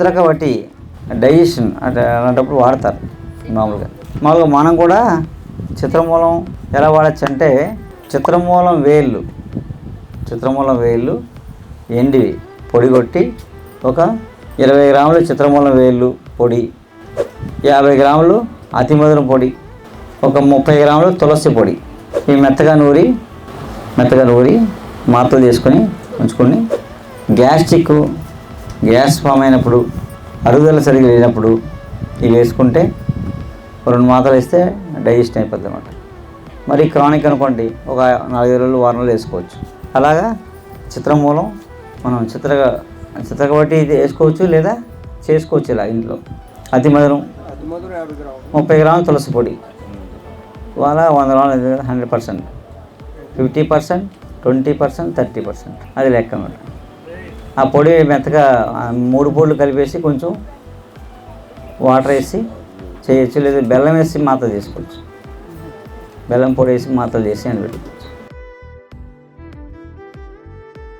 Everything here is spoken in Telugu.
చిత్రకవటి డైజెషన్ అంటే అలాంటప్పుడు వాడతారు మామూలుగా. మామూలుగా మనం కూడా చిత్రమూలం ఎలా వాడచ్చు అంటే చిత్రమూలం వేళ్ళు చిత్రమూలం వేళ్ళు ఎండివి పొడి కొట్టి ఒక ఇరవై గ్రాములు చిత్రమూలం వేళ్ళు పొడి యాభై గ్రాములు అతిమధురం పొడి ఒక ముప్పై గ్రాములు తులసి పొడి. ఈ మెత్తగా నూరి మెత్తగా నూరి మాత్రలు చేసుకొని ఉంచుకొని గ్యాస్ట్రిక్ గ్యాస్ ఫామ్ అయినప్పుడు అరుగుదల సరిగ్గా లేనప్పుడు ఇవి వేసుకుంటే రెండు మాత్రలు వేస్తే డైజెషన్ అయిపోద్ది అనమాట మరి క్రానిక్ అనుకోండి ఒక నాలుగు రోజులు వారం రోజులు వేసుకోవచ్చు. అలాగా చిత్రమూలం మనం చిత్ర చిత్రకబట్టి ఇది వేసుకోవచ్చు లేదా చేసుకోవచ్చు ఇలా ఇంట్లో. అతి మధురం. ముప్పై గ్రాములు తులసి పొడి. వాళ్ళ వంద గ్రాములు hundred percent. Fifty percent twenty percent thirty percent. అది లెక్క అన్నమాట. ఆ పొడి మెత్తగా మూడు పొడులు కలిపేసి కొంచెం వాటర్ వేసి చేయొచ్చు. లేదా బెల్లం వేసి మాత్ర చేసుకోవచ్చు. బెల్లం పొడి వేసి మాత్రలు చేసి అని పెట్టుకోవచ్చు